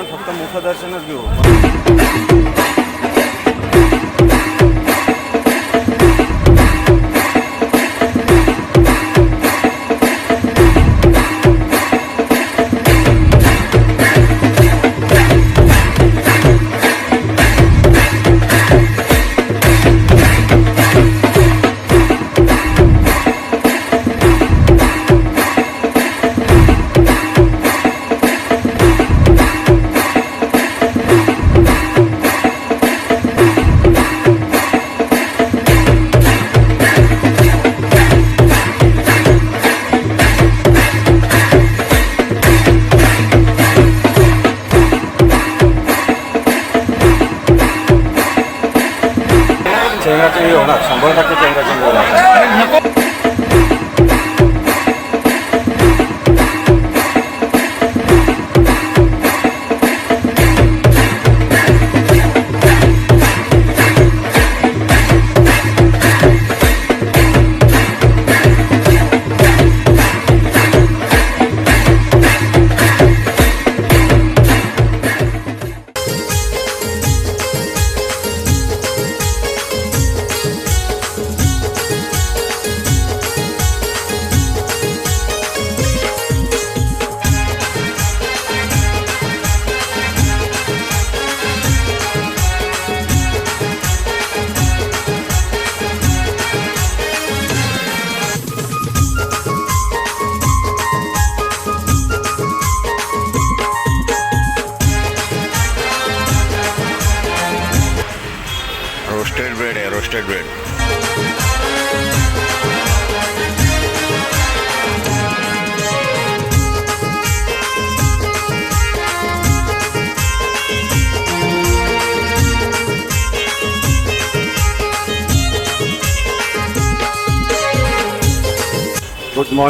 आपण फक्त मुख दर्शनच घेऊ.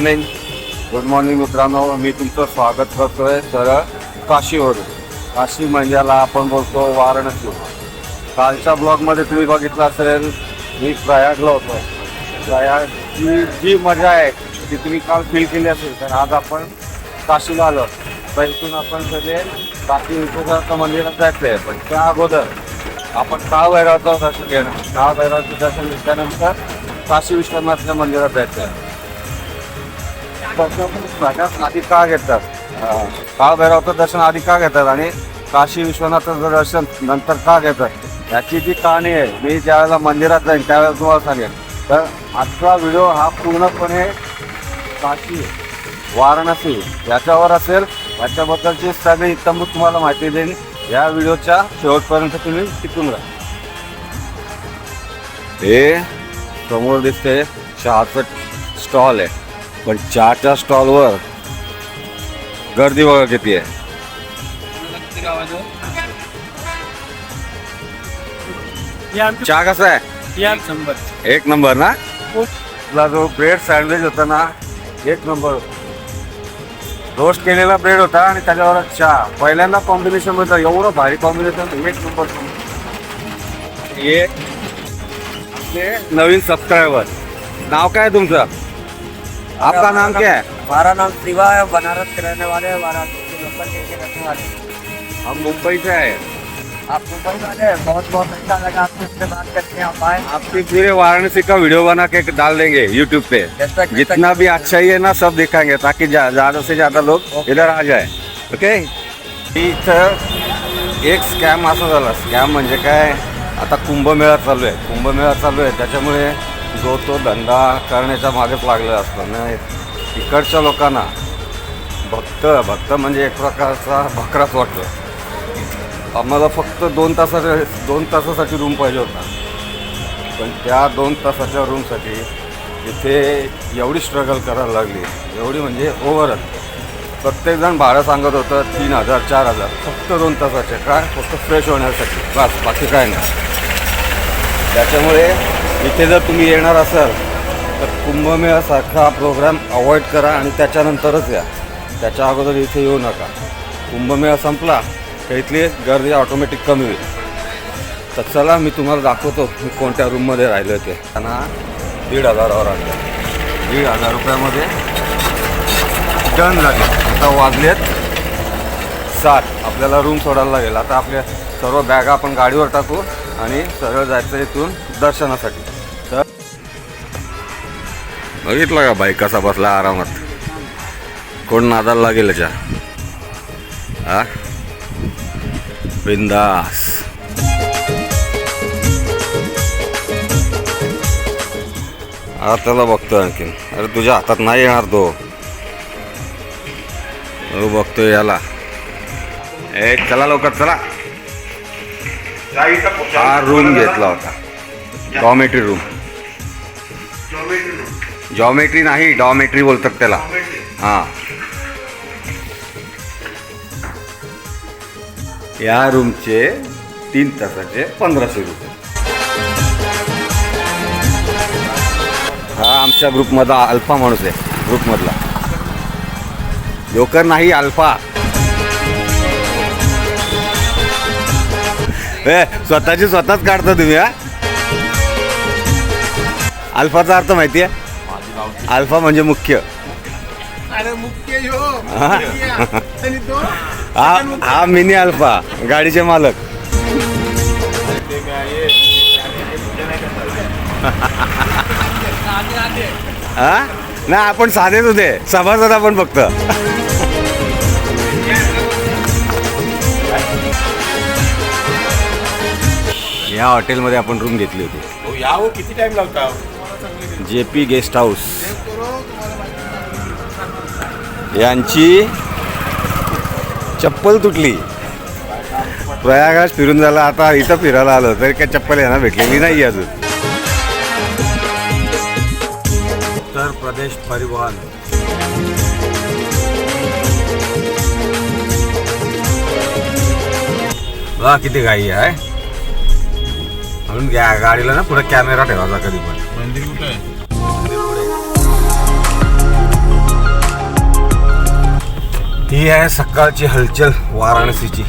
मॉर्निंग गुड मॉर्निंग मित्रांनो. मी तुमचं स्वागत करतोय सरळ काशीवरून. काशी म्हणजेला आपण बोलतो वाराणसी. कालच्या ब्लॉगमध्ये तुम्ही बघितलं असेल मी प्रयागला होतो. प्रयागची जी मजा आहे ती तुम्ही काल फील केली असेल तर आज आपण काशीला आलो. तर इथून आपण सगळे काशी विश्वनाथ मंदिरात जायचं आहे पण त्या अगोदर आपण काळ भैरवाचं दर्शन घेणं. काळ भैरवाचं दर्शन घेतल्यानंतर काशी विश्वनाथच्या मंदिरात जायचं आहे दर्शन आधी का घेतात. अं, दर्शन आधी का घेतात आणि काशी विश्वनाथाचं दर्शन नंतर का घेतात. याची जी कहाणी आहे मी ज्यावेळेला मंदिरात जाईन त्यावेळेला तुम्हाला सांगेन. तर आजचा व्हिडिओ हा पूर्णपणे काशी वाराणसी याच्यावर असेल. याच्याबद्दलची सगळी इत्तमभूत तुम्हाला माहिती देईन. या व्हिडिओच्या शेवटपर्यंत तुम्ही टिकून राहा. हे समोर दिसते चहाचं स्टॉल आहे. पण चहाच्या स्टॉलवर गर्दी बघा किती आहे. चहा कसा आहे? एक नंबर ना? तुला जो ब्रेड सँडविच होता ना एक नंबर. रोस्ट केलेला ब्रेड होता आणि त्याच्यावर चहा. पहिल्यांदा कॉम्बिनेशन होतं एवढं भारी कॉम्बिनेशन एक नंबर. हे आपले नवीन सबस्क्रायबर नाव काय तुमचं? आपका नाम क्या है? हमारा नाम शिवा है बनारस के रहने वाले हैं वाराणसी के लोकल के रहने वाले हम मुंबई से आए आप मुंबई वाले हैं? बहुत बहुत अच्छा लगा आपसे इससे बात करके आप आए। आपकी पूरे वाराणसी का वीडियो बना के डाल देंगे यूट्यूब पे। जितना भी अच्छा ही है ना सब दिखाएंगे ताकि ज्यादा से ज्यादा लोग इधर आ जाए। ओके। इथं एक स्कॅम असा झाला. स्कॅम म्हणजे काय? आता कुंभमेळा चालू आहे. कुंभमेळा चालू आहे. त्याच्यामुळे जो तो धंदा करण्याच्या मागेच लागलेला असतो. नाही इकडच्या लोकांना भक्त भक्त म्हणजे एक प्रकारचा भकराच वाटतो. आम्हाला फक्त दोन तासाच्या दोन तासासाठी रूम पाहिजे होता. पण त्या दोन तासाच्या रूमसाठी इथे एवढी स्ट्रगल करायला लागली. एवढी म्हणजे ओव्हरऑल प्रत्येकजण भाडं सांगत होतं तीन हजार चार हजार. फक्त दोन तासाचे. काय फक्त फ्रेश होण्यासाठी. बस बाकी काय नाही. त्याच्यामुळे इथे जर तुम्ही येणार असाल तर कुंभमेळासारखा प्रोग्राम अवॉइड करा आणि त्याच्यानंतरच या. त्याच्या अगोदर इथे येऊ नका. कुंभमेळा संपला तर इथली गर्दी ऑटोमॅटिक कमी होईल. तर चला मी तुम्हाला दाखवतो मी कोणत्या रूममध्ये राहिलो ते. त्यांना दीड हजारावर आणलं दीड हजार रुपयामध्ये डन झाले. आता वाजलेत सात. आपल्याला रूम सोडायला लागेल. आता आपल्या सर्व बॅगा आपण गाडीवर टाकू आणि सरळ जायचं इथून दर्शनासाठी. बघितलं का बाईक कसा बसला आरामात? कोण नादाला लागेल याच्या? हा बिंदास. आता त्याला बघतोय आणखीन. अरे तुझ्या हातात नाही येणार तो. हो बघतोय याला. ए चला लवकर चला. हा रूम घेतला होता. कॉमेटी रूम जॉमेट्री नाही डॉमेट्री बोलतात त्याला. हां. या रूमचे तीन तासाचे पंधराशे रुपये. हा आमच्या ग्रुपमधला अल्फा माणूस आहे ग्रुपमधला. जोकर नाही अल्फा ए स्वतःची स्वतःच काढता तुम्ही हा? अल्फाचा अर्थ माहिती आहे अल्फा म्हणजे मुख्य. अरे मुख्य हा. हा हा मिनी अल्फा गाडीचे मालक. हा? नाही आपण साधेच होते. सभासद आपण फक्त. या हॉटेलमध्ये आपण रूम घेतली होती. यावं किती टाइम लावता? J P guest house. यांची चप्पल तुटली. प्रयागराज फिरून झाला आता इथं फिरायला आलो तरी काय चप्पल यांना भेटलेली नाही अजून. उत्तर प्रदेश परिवहन. वा किती गाई आहे. म्हणून गाडीला ना पुढे कॅमेरा ठेवायचा कधी पण. मंदिर कुठं आहे? ही आहे सकाळची हलचल वाराणसीची.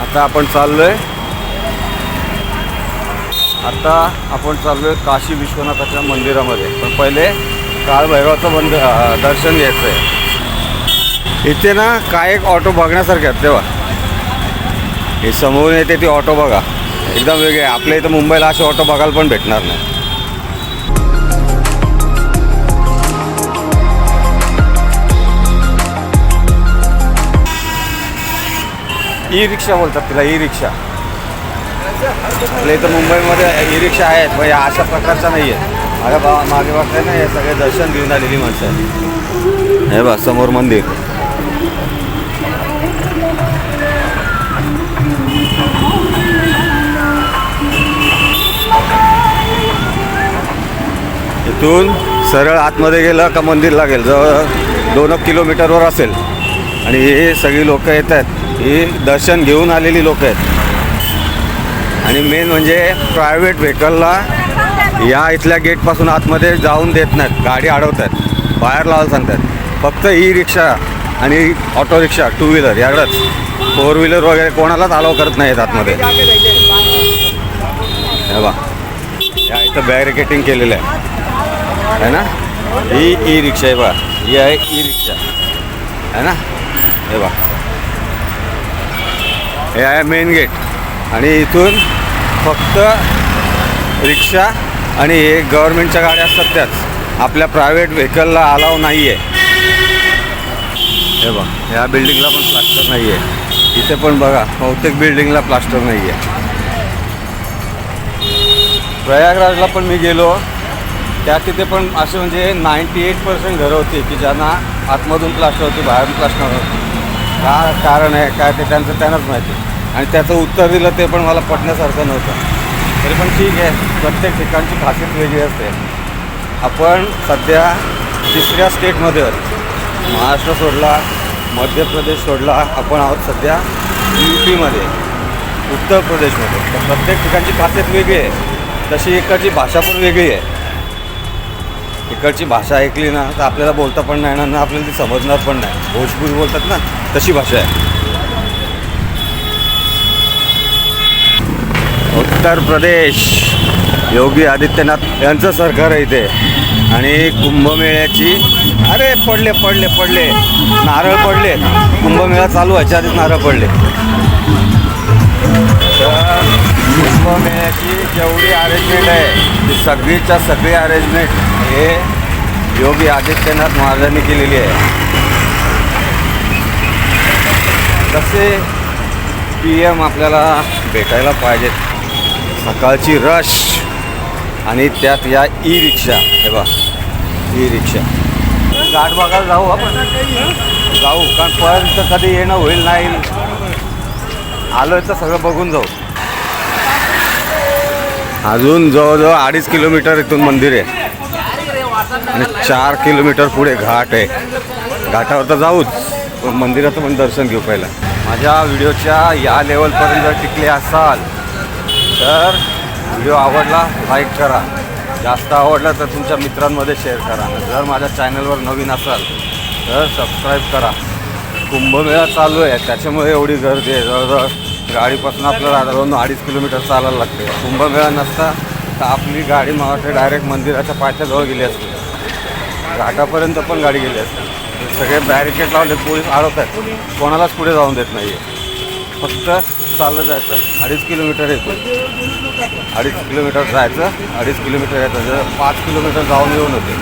आता आपण चाललोय आता आपण चाललोय काशी विश्वनाथाच्या मंदिरामध्ये. पण पहिले काळभैरवाचं मंदिर दर्शन घ्यायचं आहे इथे ना काय एक ऑटो बघण्यासारखे आहेत तेव्हा. हे समोरून येते ती ऑटो बघा. एकदम वेगळे. आपल्या इथं मुंबईला असे ऑटो बघायला पण भेटणार नाही. ई रिक्षा बोलतात तिला ई रिक्षा आपल्या इथं मुंबईमध्ये ई रिक्षा आहेत पण या अशा प्रकारचा नाही आहे माझ्या बा मागे बघताय ना हे सगळे दर्शन घेऊन आलेली माणसं आहेत. हे बा समोर मंदिर. इथून सरळ आतमध्ये गेलं का मंदिर लागेल जवळ दोन एक किलोमीटरवर असेल. आणि हे सगळी लोकं येत आहेत. ही दर्शन घेऊन आलेली लोकं आहेत. आणि मेन म्हणजे प्रायव्हेट व्हेकलला या इथल्या गेटपासून आतमध्ये जाऊन देत नाहीत. गाडी अडवतात बाहेर लावायला सांगतात फक्त ई रिक्षा आणि ऑटो रिक्षा टू व्हीलर याकडंच फोर व्हीलर वगैरे कोणालाच अलाव करत नाहीत आतमध्ये. हे बा या इथं बॅरिकेटिंग केलेलं आहे. है ना? ही ई रिक्षा आहे बा ही आहे ई रिक्षा है ना? हे बा हे आहे मेन गेट आणि इथून फक्त रिक्षा आणि हे गव्हर्मेंटच्या गाड्या असतात त्याच. आपल्या प्रायव्हेट व्हेकलला अलाव नाही आहे हे बघ ह्या बिल्डिंगला पण प्लास्टर नाही आहे इथे पण बघा बहुतेक बिल्डिंगला प्लास्टर नाही आहे प्रयागराजला पण मी गेलो. त्या तिथे पण असे म्हणजे नाईंटी एट पर्सेंट घरं होती की ज्यांना आतमधून प्लास्टर होती बाहेरून प्लास्टर होती. का कारण आहे काय ते त्यांचं त्यांनाच माहिती. आणि त्याचं उत्तर दिलं ते पण मला पटण्यासारखं नव्हतं. तरी पण ठीक आहे. प्रत्येक ठिकाणची खासियत वेगळी असते. आपण सध्या तिसऱ्या स्टेटमध्ये आहोत. महाराष्ट्र सोडला मध्य प्रदेश सोडला आपण आहोत सध्या यू पीमध्ये उत्तर प्रदेशमध्ये. तर प्रत्येक ठिकाणची खासियत वेगळी आहे. तशी इकडची भाषा पण वेगळी आहे. इकडची भाषा ऐकली ना तर आपल्याला बोलता पण नाही येणार ना आपल्याला ती समजणार पण नाही. भोजपुरी बोलतात ना तशी भाषा आहे. उत्तर प्रदेश. योगी आदित्यनाथ यांचं सरकार आहे इथे. आणि कुंभमेळ्याची अरे पडले पडले पडले. नारळ पडले. कुंभमेळा चालू व्हायच्या आधीच नारळ पडले. तर कुंभमेळ्याची जेवढी अरेंजमेंट आहे ती सगळीच्या सगळी अरेंजमेंट हे योगी आदित्यनाथ महाराजांनी केलेली आहे. तसे पी एम आपल्याला भेटायला पाहिजेत. सकाळची रश आणि त्यात या ई रिक्षा हे बा ई रिक्षा गाठ बघायला जाऊ आपण. जाऊ कारण पर्यंत कधी येणं होईल नाही. आलोय तर सगळं बघून जाऊ. अजून जवळजवळ अडीच किलोमीटर इथून मंदिर आहे. आणि चार किलोमीटर पुढे घाट आहे. घाटावर तर जाऊच पण मंदिराचं पण दर्शन घेऊ पहिला. माझ्या व्हिडिओच्या या लेवलपर्यंत जर टिकले असाल तर व्हिडिओ आवडला लाईक करा. जास्त आवडला तर तुमच्या मित्रांमध्ये शेअर करा. जर माझ्या चॅनलवर नवीन असाल तर सबस्क्राईब करा. कुंभमेळा चालू आहे. त्याच्यामुळे एवढी गर्दी आहे. जवळजवळ गाडीपासून आपल्याला दोन अडीच किलोमीटर चालायला लागते. कुंभमेळा नसता तर आपली गाडी मला वाटते डायरेक्ट मंदिराच्या पायथ्याजवळ गेली असते. घाटापर्यंत पण गाडी गेली असते. सगळे बॅरिकेड लावले पोलीस अडवत आहेत. कोणालाच पुढे जाऊन देत नाही आहे फक्त चाललं जायचं. अडीच किलोमीटर येतो. अडीच किलोमीटर जायचं अडीच किलोमीटर येतं. पाच किलोमीटर जाऊन येऊन होते.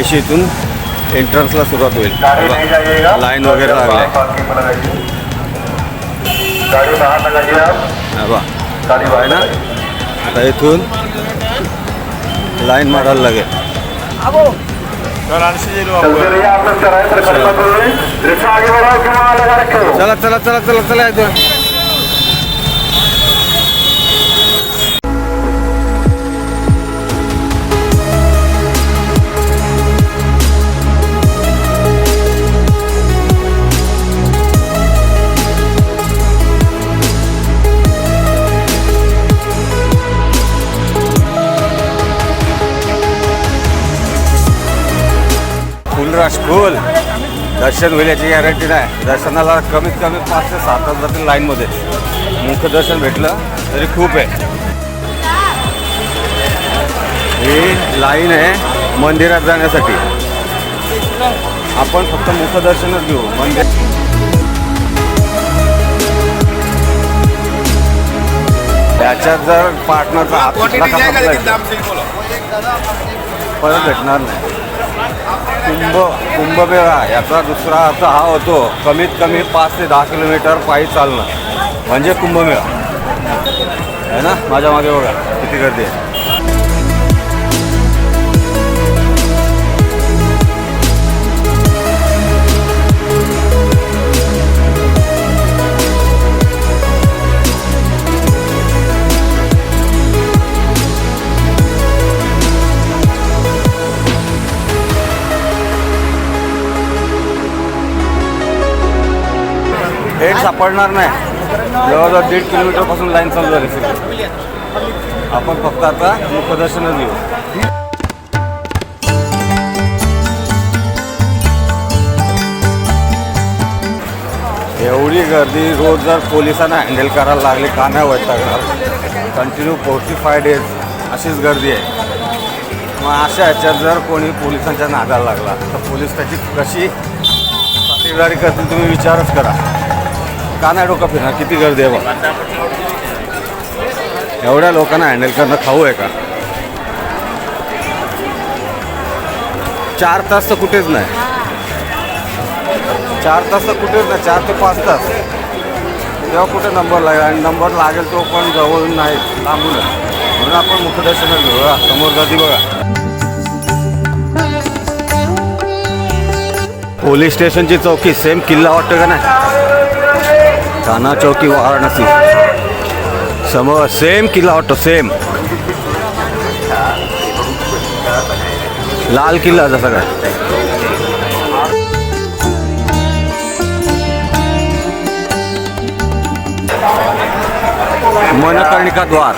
ऐशी इथून एंट्रन्सला सुरुवात होईल लाईन वगैरे लागले आहे ना आता इथून लाईन मारायला लागेल चला चला चला चला चला दर्शन होईल याची गॅरंटी नाही. दर्शनाला कमीत कमी पाच ते सात तास जातील लाईनमध्ये मुखदर्शन भेटलं तरी खूप आहे. ही लाईन आहे मंदिरात जाण्यासाठी. आपण फक्त मुखदर्शनच घेऊ. मंदिर त्याच्यात जर पार्टनरचा हात. परत भेटणार नाही. कुंभ कुंभमेळा याचा दुसरा अर्थ हा होतो कमीत कमी पाच ते दहा किलोमीटर पायी चालणं. म्हणजे कुंभमेळा. आहे ना? माझ्या मागे बघा किती गर्दी आहे. हेड सापडणार नाही. जवळजवळ दीड किलोमीटरपासून लाईन चालू झाली सगळी. आपण फक्त आता मुखदर्शनच घेऊ एवढी गर्दी रोज जर पोलिसांना हँडल करायला लागली का नाही वैतागणार. कंटिन्यू फोर्टी फाय डेज अशीच गर्दी आहे. मग अशा ह्याच्यात जर कोणी पोलिसांच्या नादाला लागला तर पोलीस त्याची कशी खातिरदारी करतील तुम्ही विचारच करा. का नाही डोकं फिरणार? किती गर्दी आहे बघा. एवढ्या लोकांना हँडल करणं खाऊ आहे का? चार तास तर कुठेच नाही. चार तास तर कुठेच नाही चार ते पाच तास. तेव्हा कुठे नंबर लागेल? आणि नंबर लागेल तो पण जवळून नाही लांबून म्हणून आपण मुखदर्शन घेऊया. समोर गर्दी बघा. पोलीस स्टेशनची चौकी सेम किल्ला वाटतं का नाही? काना चौकी वाराणसी। समोर सेम किला ऑटो सेम लाल किला जसा काय मनकर्णिका द्वार।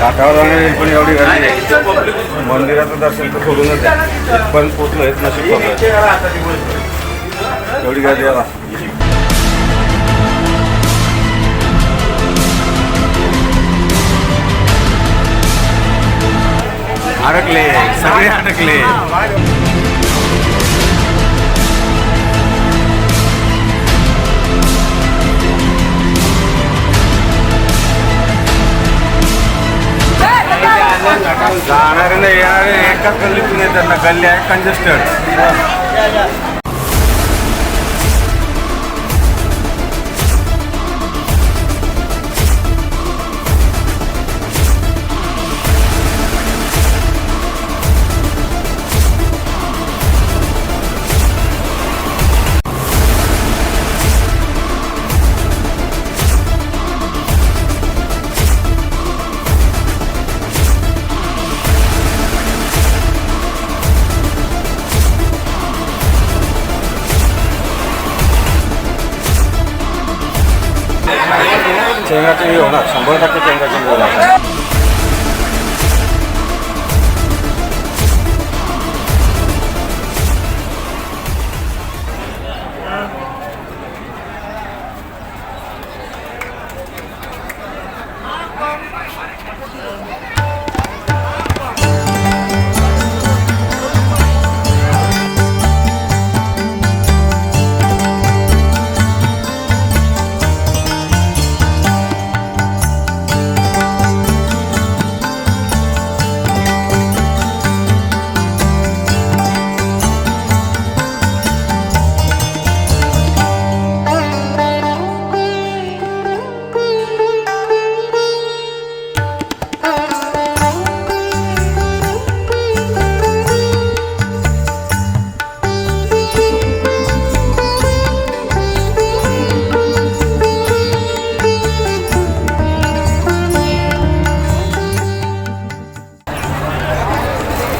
काठावर जाणारी पण एवढी गर्दी आहे मंदिराचं दर्शन तर सोडूनच आहे पण पोचलो आहेत नशीब पोचलो एवढी गर्दी आहे अडकले सगळे अडकले. जाणारे नाही येणारे एकाच गल्लीतून येतात ना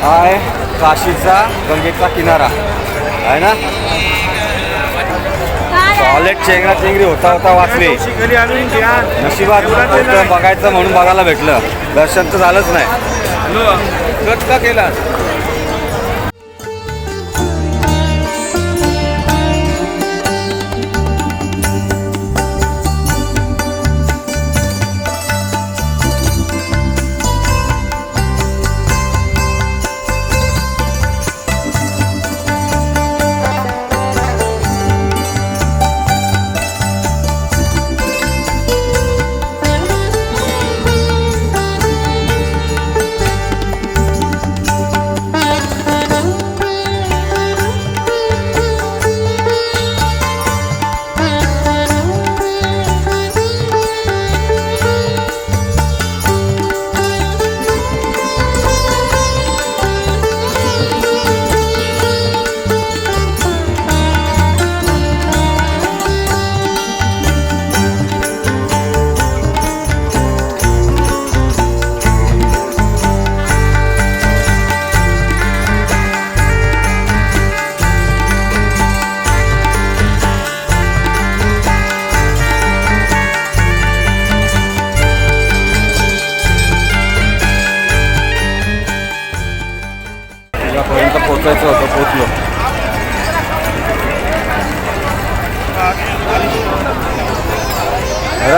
हा आहे काशीचा गंगेचा किनारा. आहे ना? टॉयलेट चेंगरा चेंगरी होता होता वाचली. नशिबात बघायचं म्हणून बघायला भेटलं. दर्शन तर झालंच नाही. केला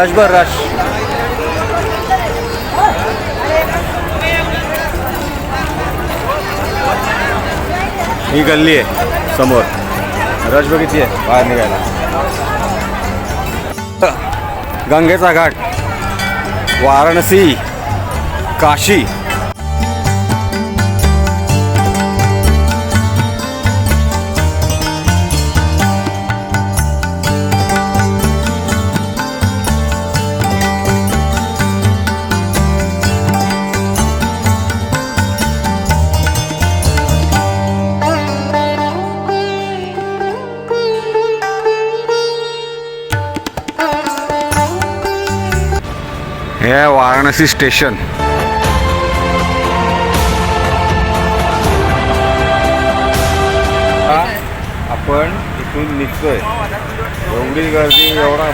रशभर रश ही गल्ली आहे समोर. रश बघितली आहे. बाहेर निघायला. गंगेचा घाट. वाराणसी काशी. वाराणसी स्टेशन. आता आपण इथून निघतोय. एवढी गर्दी एवढा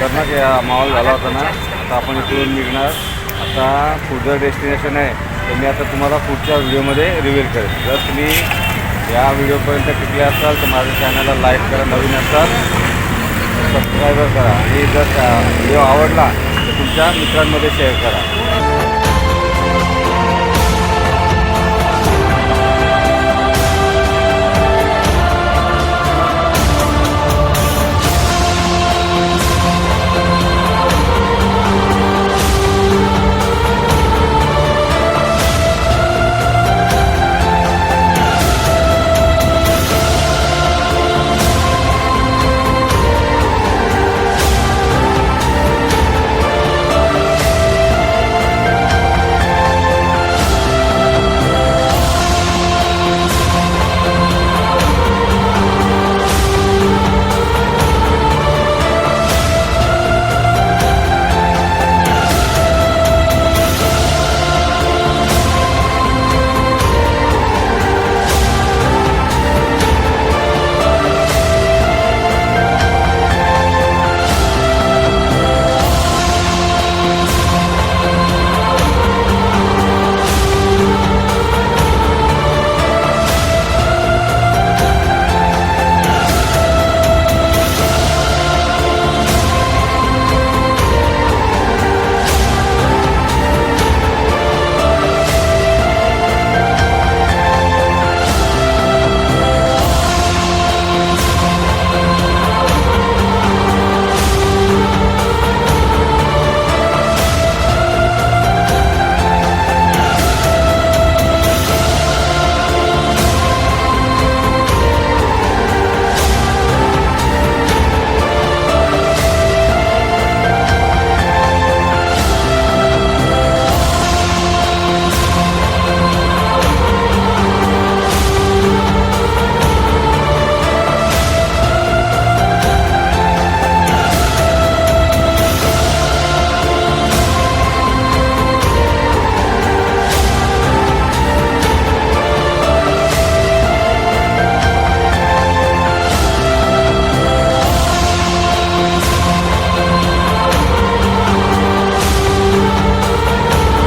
करणार या माहोल झाला होता ना आता आपण इथून निघणार. आता पुढचं डेस्टिनेशन आहे तर मी आता तुम्हाला पुढच्या व्हिडिओमध्ये रिव्हील करेन. जर तुम्ही या व्हिडिओपर्यंत टिकले असाल तर माझ्या चॅनलला लाईक करा नवीन असाल सबस्क्राईबर करा. आणि जर व्हिडिओ आवडला तुमच्या मित्रांमध्ये शेअर करा.